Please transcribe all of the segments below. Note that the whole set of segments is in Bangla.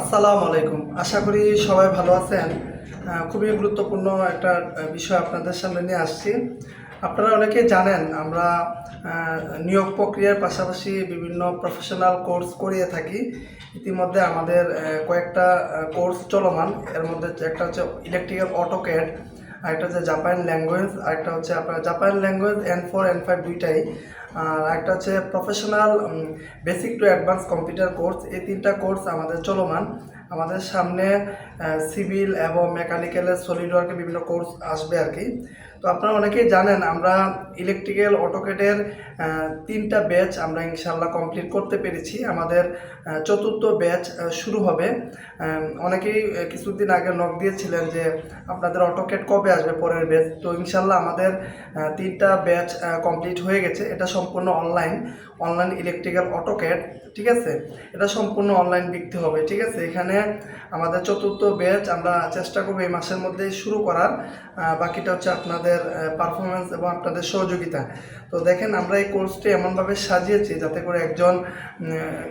আসসালামু আলাইকুম। আশা করি সবাই ভালো আছেন। খুবই গুরুত্বপূর্ণ একটা বিষয় আপনাদের সামনে নিয়ে আসছি। আপনারা অনেকে জানেন, আমরা নিয়োগ প্রক্রিয়ার পাশাপাশি বিভিন্ন প্রফেশনাল কোর্স করিয়ে থাকি। ইতিমধ্যে আমাদের কয়েকটা কোর্স চলমান। এর মধ্যে একটা হচ্ছে ইলেকট্রিক্যাল অটোক্যাড আরেকটা হচ্ছে জাপান ল্যাঙ্গুয়েজ আরেকটা হচ্ছে আপনার Japan language N four N five দুইটাই। আর একটা হচ্ছে professional basic to advance computer course এই তিনটা কোর্স আমাদের চলমান। আমাদের সামনে সিভিল এবং মেকানিক্যালের সলিড ওয়ার্কের বিভিন্ন কোর্স আসবে আর কি। তো আপনারা অনেকেই জানেন, আমরা ইলেকট্রিক্যাল অটোকেটের তিনটা ব্যাচ আমরা ইনশাল্লাহ কমপ্লিট করতে পেরেছি। আমাদের চতুর্থ ব্যাচ শুরু হবে। অনেকেই কিছুদিন আগে নক দিয়েছিলেন যে আপনাদের অটোকেট কবে আসবে পরের ব্যাচ তো ইনশাল্লাহ আমাদের তিনটা ব্যাচ কমপ্লিট হয়ে গেছে। এটা সম্পূর্ণ অনলাইন অনলাইন ইলেকট্রিক্যাল অটোকেট ঠিক আছে? এটা সম্পূর্ণ অনলাইন বিকতে হবে, ঠিক আছে? এখানে আমাদের চতুর্থ ব্যাচ আমরা চেষ্টা করব এই মাসের মধ্যে শুরু করার। বাকিটা হচ্ছে আপনাদের পারফরমেন্স এবং আপনাদের সহযোগিতা। তো দেখেন আমরা এই কোর্সটি এমনভাবে সাজিয়েছি যাতে করে একজন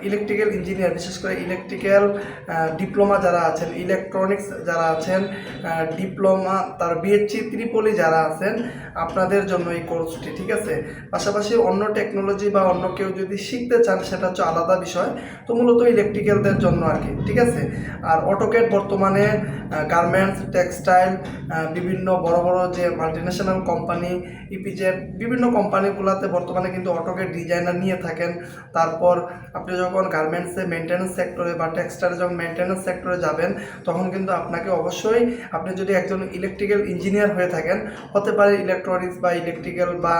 ইলেকট্রিক্যাল ইঞ্জিনিয়ার বিশেষ করে ইলেকট্রিক্যাল ডিপ্লোমা যারা আছেন ইলেকট্রনিক্স যারা আছেন ডিপ্লোমা তার বিএসসি ত্রিপলি যারা আছেন, আপনাদের জন্য এই কোর্সটি ঠিক আছে? পাশাপাশি অন্য টেকনোলজি বা অন্য কেউ যদি শিখতে চান, সেটা হচ্ছে আলাদা বিষয়। তো মূলত ইলেকট্রিক্যালদের জন্য আর কি, ঠিক আছে? আর অটোকেট বর্তমানে গার্মেন্টস টেক্সটাইল বিভিন্ন বড় বড় যে মাল্টিন্যাশনাল কোম্পানি ইপিজেড বিভিন্ন কোম্পানিগুলোতে বর্তমানে কিন্তু অটোকেট ডিজাইনার নিয়ে থাকেন। তারপর আপনি যখন গার্মেন্টসে মেনটেন্যান্স সেক্টরে বা টেক্সটাইলে যখন মেনটেন্যান্স সেক্টরে যাবেন, তখন কিন্তু আপনাকে অবশ্যই আপনি যদি একজন ইলেকট্রিক্যাল ইঞ্জিনিয়ার হয়ে থাকেন, হতে পারে ইলেকট্রনিক্স বা ইলেকট্রিক্যাল বা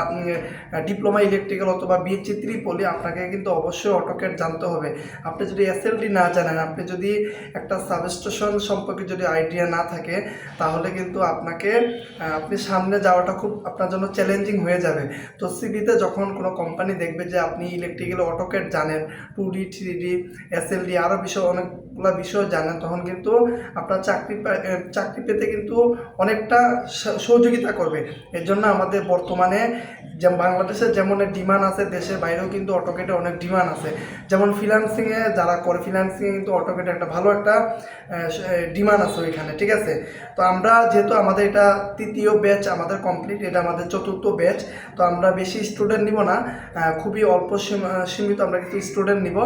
ডিপ্লোমা ইলেকট্রিক্যাল অথবা বিএসসি ত্রিপলি আপনাকে কিন্তু অবশ্যই অটোকেট জানতে হবে। আপনি যদি এসএলডি না জানেন, আপনি যদি একটা সাবস্টেশন সম্পর্কে যদি আইডিয়া না থাকে, তাহলে কিন্তু আপনাকে আপনি সামনে যাওয়াটা খুব আপনার জন্য চ্যালেঞ্জিং হয়ে যাবে। তো সিবিতে যখন কোনো কোম্পানি দেখবে যে আপনি ইলেকট্রিক্যাল অটোকেট জানেন two D three D SLD আরও বিষয়, অনেকগুলো বিষয় জানেন, তখন কিন্তু আপনার চাকরি চাকরি পেতে কিন্তু অনেকটা সহযোগিতা করবে। এর জন্য আমাদের বর্তমানে যে বাংলাদেশে যেমন ডিমান্ড আছে, দেশের বাইরেও কিন্তু অটোকেটে অনেক ডিমান্ড আছে। যেমন ফিনান্সিংয়ে যারা করে ফিনান্সিংয়ে কিন্তু অটোকেটে একটা ভালো একটা ডিমান্ড আছে ওইখানে, ঠিক আছে? তো আমরা যেহেতু আমাদের এটা তৃতীয় ব্যাচ আমাদের কমপ্লিট এটা আমাদের চতুর্থ ব্যাচ তো আমরা বেশি স্টুডেন্ট নিব না খুবই অল্প সীম- সীমিত আমরা কিছু স্টুডেন্ট নিব।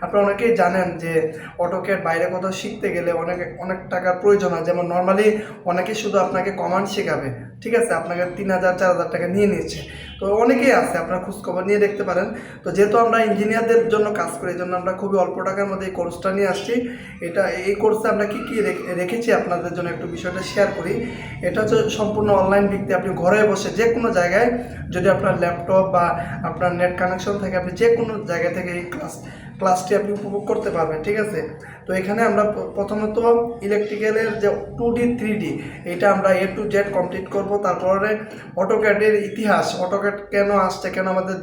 আপনারা অনেকেই জানেন যে অটোকের বাইরে কোথাও শিখতে গেলে অনেক অনেক টাকার প্রয়োজন হয়। যেমন নর্মালি অনেকে শুধু আপনাকে কমান্ড শেখাবে, ঠিক আছে? আপনাকে তিন হাজার, চার হাজার টাকা নিয়ে নিচ্ছে তো অনেকেই আছে, আপনারা খোঁজখবর নিয়ে দেখতে পারেন। তো যেহেতু আমরা ইঞ্জিনিয়ারদের জন্য কাজ করি এই জন্য আমরা খুবই অল্প টাকার মধ্যে এই কোর্সটা নিয়ে আসছি। এটা, এই কোর্সে আমরা কী কী রেখে- রেখেছি আপনাদের জন্য একটু বিষয়টা শেয়ার করি। এটা হচ্ছে সম্পূর্ণ অনলাইন ভিত্তি, আপনি ঘরে বসে যে কোনো জায়গায় যদি আপনার ল্যাপটপ বা আপনার নেট কানেকশন থাকে, আপনি যে কোনো জায়গা থেকে এই ক্লাস ক্লাসটি আপনি উপভোগ করতে পারবেন, ঠিক আছে? তো এখানে আমরা প্রথমত ইলেকট্রিক্যালের যে টু ডি থ্রি ডি এটা আমরা এ টু জেড কমপ্লিট করব। তারপরে অটোক্যাডের ইতিহাস অটোক্যাড কেন আসছে, কেন আমাদের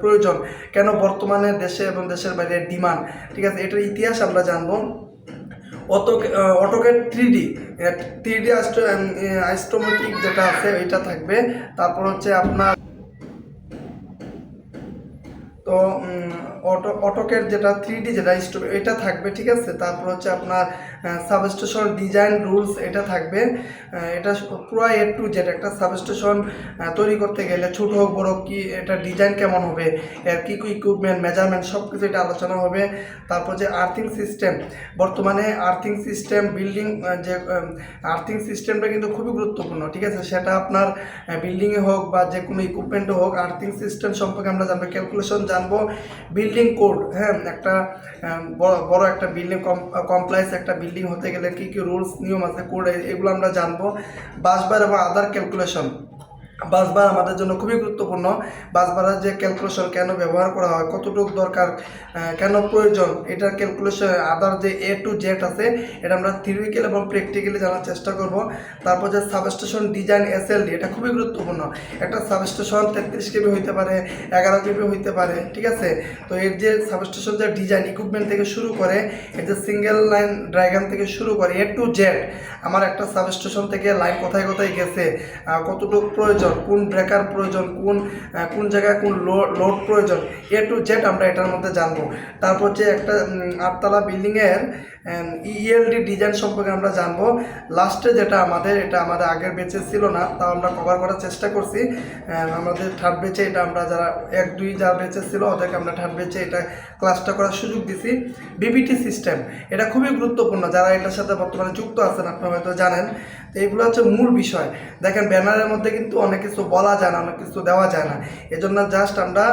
প্রয়োজন, কেন বর্তমানে দেশে এবং দেশের বাইরে ডিমান্ড ঠিক আছে? এটার ইতিহাস আমরা জানব। Auto AutoCAD three D three D isometric যেটা আছে, এটা থাকবে। তারপর হচ্ছে আপনার, তো অটো, অটোকের যেটা থ্রি ডি যেটা এটা থাকবে, ঠিক আছে? তারপর হচ্ছে আপনার সাবস্টেশন ডিজাইন রুলস এটা থাকবে। এটা পুরো এ টু জেড একটা সাবস্টেশন তৈরি করতে গেলে ছোট হোক, বড় কি এটা ডিজাইন কেমন হবে, এর কী কী ইকুইপমেন্ট মেজারমেন্ট সব কিছু এটা আলোচনা হবে। তারপর যে আর্থিং সিস্টেম বর্তমানে আর্থিং সিস্টেম বিল্ডিং যে আর্থিং সিস্টেমটা কিন্তু খুবই গুরুত্বপূর্ণ, ঠিক আছে? সেটা আপনার বিল্ডিংয়ে হোক বা যে কোনো ইকুইপমেন্টে হোক আর্থিং সিস্টেম সম্পর্কে আমরা জানব ক্যালকুলেশন জানব বিল্ডিং কোড হ্যাঁ একটা বড় বড় একটা বিল্ডিং কমপ্লাইস একটা বিল্ডিং হতে গেলে কী কী রুলস নিয়ম আছে কোড এগুলো আমরা জানব। বাসবার এবং আদার ক্যালকুলেশন বাসবার আমাদের জন্য খুবই গুরুত্বপূর্ণ। বাসবারের যে ক্যালকুলেশন কেন ব্যবহার করা হয়, কতটুকু দরকার কেন প্রয়োজন, এটার ক্যালকুলেশন আদার যে এ টু জেড আছে, এটা আমরা থিওরিক্যাল এবং প্র্যাকটিক্যালি জানার চেষ্টা করব। তারপর যে সাবস্টেশন ডিজাইন এসএলডি এটা খুবই গুরুত্বপূর্ণ। একটা সাবস্টেশন তেত্রিশ কেবি হইতে পারে, এগারো কেবি হইতে পারে, ঠিক আছে? তো এর যে সাবস্টেশন যে ডিজাইন ইকুইপমেন্ট থেকে শুরু করে, এর যে সিঙ্গেল লাইন ড্রাইগান থেকে শুরু করে এ টু জেড আমার একটা সাবস্টেশন থেকে লাইন কোথায় কোথায় গেছে কতটুকু প্রয়োজন প্রয়োজন, কোন ব্রেকার প্রয়োজন, কোন কোন জায়গায় কোন লোড প্রয়োজন এ টু জেড আমরা এটার মধ্যে জানব। তারপর হচ্ছে একটা আটতলা বিল্ডিংয়ের ইএলডি ডিজাইন সম্পর্কে আমরা জানব। লাস্টে যেটা আমাদের, এটা আমাদের আগের বেচে ছিল না, তাও আমরা কভার করার চেষ্টা করছি। আমাদের থার্ড বেচে এটা আমরা যারা এক, দুই, যারা বেচে ছিল, ওদেরকে আমরা থার্ড বেচে এটা ক্লাসটা করার সুযোগ দিছি। বিবিটি সিস্টেম এটা খুবই গুরুত্বপূর্ণ, যারা এটার সাথে বর্তমানে যুক্ত আছেন, আপনারা হয়তো জানেন। এইগুলো হচ্ছে মূল বিষয়। দেখেন ব্যানারের মধ্যে কিন্তু অনেক কিছু বলা যায় না, অনেক কিছু দেওয়া যায় না। এজন্য জাস্ট আমরা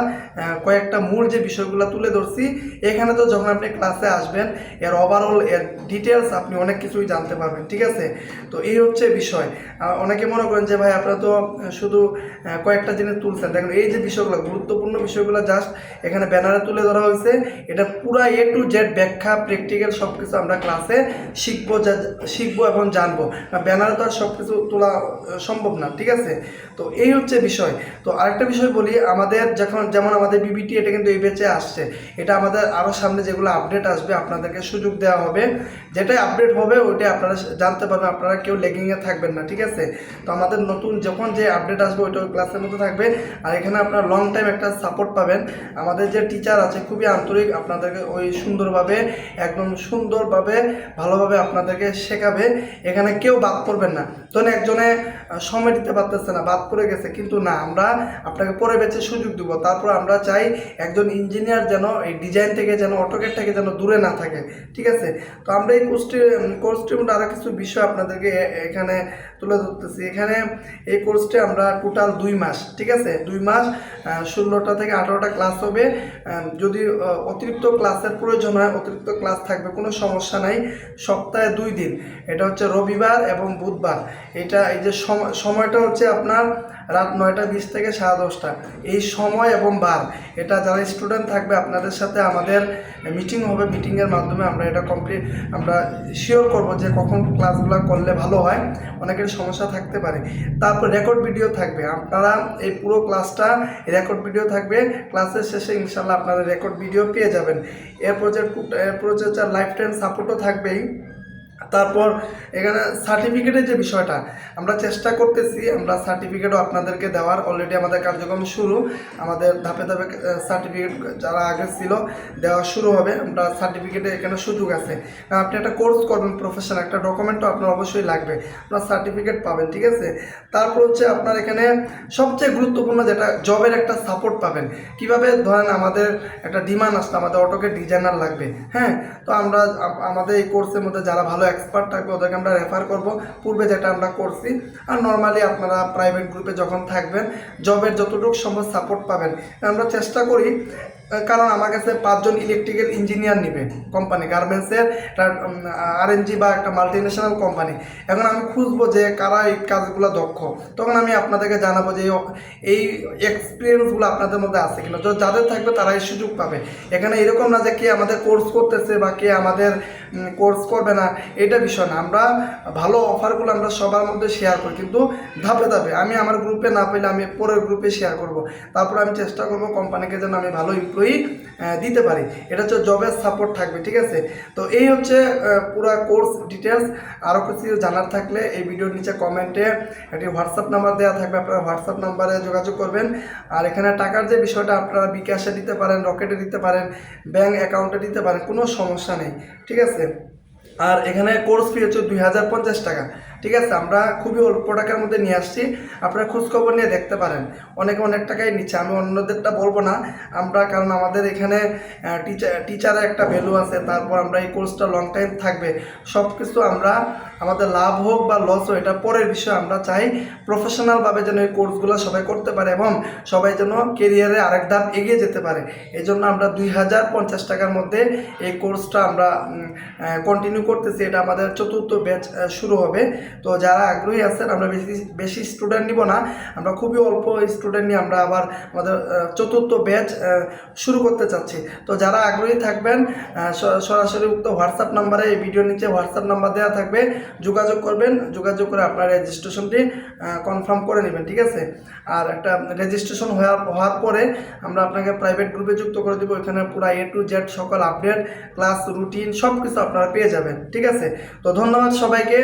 কয়েকটা মূল যে বিষয়গুলো তুলে ধরছি, এখানে তো যখন আপনি ক্লাসে আসবেন, এর ওভারঅল এর ডিটেলস আপনি অনেক কিছুই জানতে পারবেন, ঠিক আছে? তো এই হচ্ছে বিষয়। অনেকে মনে করেন যে, ভাই, আপনারা তো শুধু কয়েকটা জিনিস তুলছেন। দেখেন, এই যে বিষয়গুলো, গুরুত্বপূর্ণ বিষয়গুলো জাস্ট এখানে ব্যানারে তুলে ধরা হয়েছে। এটা পুরা এ টু জেড ব্যাখ্যা প্র্যাকটিক্যাল সব কিছু আমরা ক্লাসে শিখব শিখব এবং জানব। ব্যানারে তো আর সব কিছু তোলা সম্ভব না, ঠিক আছে? তো এই হচ্ছে বিষয়। তো আরেকটা বিষয় বলি, আমাদের যখন, যেমন আমাদের বিবিটি এটা কিন্তু এই বেচে আসছে। এটা আমাদের আরও সামনে যেগুলো আপডেট আসবে, আপনাদেরকে সুযোগ দেওয়া হবে। যেটাই আপডেট হবে, ওইটাই আপনারা জানতে পারবেন। আপনারা কেউ লেগিংয়ে থাকবেন না, ঠিক আছে? তো আমাদের নতুন যখন যে আপডেট আসবে, ওইটা ওই ক্লাসের মধ্যে থাকবে। আর এখানে আপনারা লং টাইম একটা সাপোর্ট পাবেন। আমাদের যে টিচার আছে, খুবই আন্তরিক, আপনাদেরকে ওই সুন্দরভাবে, একদম সুন্দরভাবে, ভালোভাবে আপনাদেরকে শেখাবে। এখানে কেউ বাদ করবেন না। ধরেন একজনে সময় দিতে পারতেছে না, বাদ পড়ে গেছে, কিন্তু না, আমরা আপনাকে পরে বেঁচে সুযোগ দিব। তারপর আমরা চাই একজন ইঞ্জিনিয়ার যেন এই ডিজাইন থেকে যেন অটোকেট থেকে যেন দূরে না থাকে, ঠিক আছে? তো আমরা এই কোর্সটি কোর্সটির মধ্যে আরও কিছু বিষয় আপনাদেরকে এখানে তুলে ধরতেছি। এখানে এই কোর্সটি আমরা টোটাল দুই মাস, ঠিক আছে? দুই মাস ষোলোটা থেকে আঠারোটা ক্লাস হবে। যদি অতিরিক্ত ক্লাসের প্রয়োজন হয়, অতিরিক্ত ক্লাস থাকবে, কোনো সমস্যা নাই। সপ্তাহে দুই দিন। এটা হচ্ছে রবিবার এবং বুধবার। এটা এই যে সম- সময়টা হচ্ছে আপনার রাত নয়টা বিশ থেকে সাড়ে দশটা। এই সময় এবং বার, এটা যারা স্টুডেন্ট থাকবে আপনাদের সাথে আমাদের মিটিং হবে মিটিংয়ের মাধ্যমে আমরা এটা কমপ্লিট আমরা শিওর করব যে কখন ক্লাসগুলো করলে ভালো হয়। অনেকের সমস্যা থাকতে পারে। তারপর রেকর্ড ভিডিও থাকবে। আপনারা এই পুরো ক্লাসটা রেকর্ড ভিডিও থাকবে। ক্লাসের শেষে ইনশাল্লাহ আপনারা রেকর্ড ভিডিও পেয়ে যাবেন। এরপর যে এরপর যে লাইফ টাইম সাপোর্টও থাকবেই। তারপর এখানে সার্টিফিকেটের যে বিষয়টা, আমরা চেষ্টা করতেছি, আমরা সার্টিফিকেটও আপনাদেরকে দেওয়ার। অলরেডি আমাদের কার্যক্রম শুরু। আমাদের ধাপে ধাপে সার্টিফিকেট যারা আগে ছিল, দেওয়া শুরু হবে। আমরা সার্টিফিকেটে এখানে সুযোগ আছে। আপনি একটা কোর্স করবেন প্রফেশনাল একটা ডকুমেন্টও আপনার অবশ্যই লাগবে। আপনার সার্টিফিকেট পাবেন, ঠিক আছে? তারপর হচ্ছে আপনার এখানে সবচেয়ে গুরুত্বপূর্ণ যেটা জবের একটা সাপোর্ট পাবেন। কীভাবে? ধরেন আমাদের একটা ডিমান্ড আসলে, আমাদের অটোকে ডিজাইনার লাগবে। হ্যাঁ? তো আমরা আমাদের এই কোর্সের মধ্যে যারা ভালো এক্সপার্ট থাকবে ওদেরকে আমরা রেফার করব। পূর্বে যেটা আমরা করছি, আর নর্মালি আপনারা প্রাইভেট গ্রুপে যখন থাকবেন জবের যতটুকু সম্ভব সাপোর্ট পাবেন। আমরা চেষ্টা করি কারণ আমার কাছে পাঁচজন ইলেকট্রিক্যাল ইঞ্জিনিয়ার নিবে কোম্পানি গার্মেন্টসের একটা আরএনজি বা একটা মাল্টি ন্যাশনাল কোম্পানি এখন আমি খুঁজবো যে কারা এই কাজগুলো দক্ষ। তখন আমি আপনাদেরকে জানাব যে এই- এই এক্সপিরিয়েন্সগুলো আপনাদের মধ্যে আছে কিনা। তো যাদের থাকবে তারা এই সুযোগ পাবে। এখানে এরকম না যে কে আমাদের কোর্স করতেছে বা কে আমাদের কোর্স করবে না, এটা বিষয় না। আমরা ভালো অফারগুলো আমরা সবার মধ্যে শেয়ার করি। কিন্তু ধাপে ধাপে আমি আমার গ্রুপে না পেলে আমি পরের গ্রুপে শেয়ার করব। তারপর আমি চেষ্টা করব কোম্পানিকে যেন আমি ভালো এমপ্লয়ি দিতে পারি। এটা হচ্ছে জবের সাপোর্ট থাকবে, ঠিক আছে? তো এই হচ্ছে পুরা কোর্স ডিটেলস আরও কিছু জানার থাকলে এই ভিডিওর নিচে কমেন্টে একটি হোয়াটসঅ্যাপ নাম্বার দেওয়া থাকবে, আপনারা হোয়াটসঅ্যাপ নাম্বারে যোগাযোগ করবেন। আর এখানে টাকার যে বিষয়টা, আপনারা বিকাশে দিতে পারেন রকেটে দিতে পারেন ব্যাঙ্ক অ্যাকাউন্টে দিতে পারেন, কোনো সমস্যা নেই, ঠিক আছে? আর এখানে কোর্স ফি হচ্ছে দুই হাজার পঞ্চাশ টাকা। ঠিক আছে, আমরা খুবই অল্প টাকার মধ্যে নিয়ে আসছি। আপনারা খোঁজখবর নিয়ে দেখতে পারেন। অনেকে অনেক টাকাই নিচ্ছে, আমি অন্যদেরটা বলব না। আমরা, কারণ আমাদের এখানে টিচার টিচারের একটা ভ্যালু আছে, তারপর আমরা এই কোর্সটা লং টাইম থাকবে। সব কিছু আমরা আমাদের লাভ হোক বা লস হোক, এটা পরের বিষয়। আমরা চাই প্রফেশনালভাবে যেন এই কোর্সগুলো সবাই করতে পারে এবং সবাই যেন কেরিয়ারে আরেক ধাপ এগিয়ে যেতে পারে। এই জন্য আমরা দুই হাজার পঞ্চাশ টাকার মধ্যে এই কোর্সটা আমরা কন্টিনিউ করতেছি। এটা আমাদের চতুর্থ ব্যাচ শুরু হবে। তো যারা আগ্রহী আছেন, আমরা বেশি বেশি স্টুডেন্ট নিব না। আমরা খুবই অল্প স্টুডেন্ট নিয়ে আমরা আবার আমাদের চতুর্থ ব্যাচ শুরু করতে চাচ্ছি। তো যারা আগ্রহী থাকবেন সরাসরি উক্ত হোয়াটসঅ্যাপ নাম্বারে এই ভিডিওর নিচে হোয়াটসঅ্যাপ নাম্বার দেওয়া থাকবে। যোগাযোগ করবেন, যোগাযোগ করে আপনার রেজিস্ট্রেশনটি কনফার্ম করে নেবেন, ঠিক আছে? আর একটা রেজিস্ট্রেশন হওয়ার হওয়ার পরে আমরা আপনাকে প্রাইভেট গ্রুপে যুক্ত করে দেবো এখানে পুরো এ টু জেড সকল আপডেট ক্লাস রুটিন সব কিছু আপনারা পেয়ে যাবেন, ঠিক আছে? তো ধন্যবাদ সবাইকে।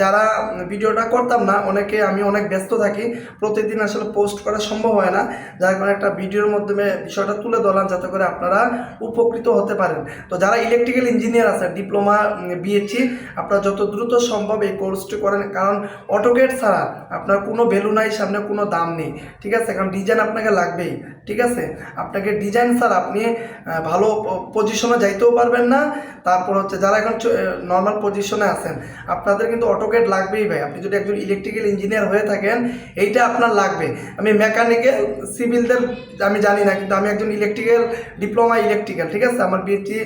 যারা ভিডিওটা করতাম না, অনেকে আমি অনেক ব্যস্ত থাকি, প্রতিদিন আসলে পোস্ট করা সম্ভব হয় না। যার কারণে একটা ভিডিওর মাধ্যমে বিষয়টা তুলে ধরলাম, যাতে করে আপনারা উপকৃত হতে পারেন। তো যারা ইলেকট্রিক্যাল ইঞ্জিনিয়ার আছে ডিপ্লোমা বিএসসি আপনারা যত দ্রুত সম্ভব এই কোর্সটি করেন, কারণ অটোকেট ছাড়া আপনার কোনো ভ্যালু নাই, সামনে কোনো দাম নেই, ঠিক আছে? কারণ ডিজাইন আপনাকে লাগবেই, ঠিক আছে? আপনাকে ডিজাইন ছাড়া আপনি ভালো পজিশনে যাইতেও পারবেন না। তারপর হচ্ছে যারা এখন নর্মাল পজিশনে আছেন, আপনাদের কিন্তু অটোকেট লাগবেই ভাই। আপনি যদি একজন ইলেকট্রিক্যাল ইঞ্জিনিয়ার হয়ে থাকেন, এইটা আপনার লাগবে। আমি মেকানিক্যাল সিভিলদের আমি জানি না, কিন্তু আমি একজন ইলেকট্রিক্যাল ডিপ্লোমা ইলেকট্রিক্যাল ঠিক আছে? আমার বিএসসি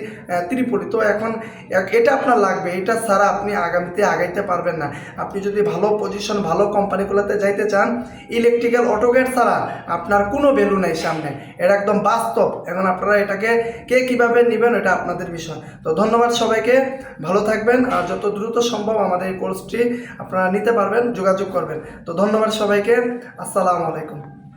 ত্রিপুরি তো এখন এটা আপনার লাগবে, এটা ছাড়া আপনি আগামীতে আগাইতে পারবেন না। আপনি যদি ভালো পজিশন ভালো কোম্পানিগুলোতে যাইতে চান ইলেকট্রিক্যাল অটোকেট ছাড়া আপনার কোনো ভ্যালু নেই সামনে। এটা একদম বাস্তব। এখন আপনারা এটাকে কে কীভাবে নেবেন, এটা আপনাদের বিষয়। তো ধন্যবাদ সবাইকে। ভালো থাকবেন আর যত দ্রুত সম্ভব আমাদের এই কোর্সটি আপনারা নিতে পারবেন, যোগাযোগ করবেন। তো ধন্যবাদ সবাইকে। আসসালামু আলাইকুম।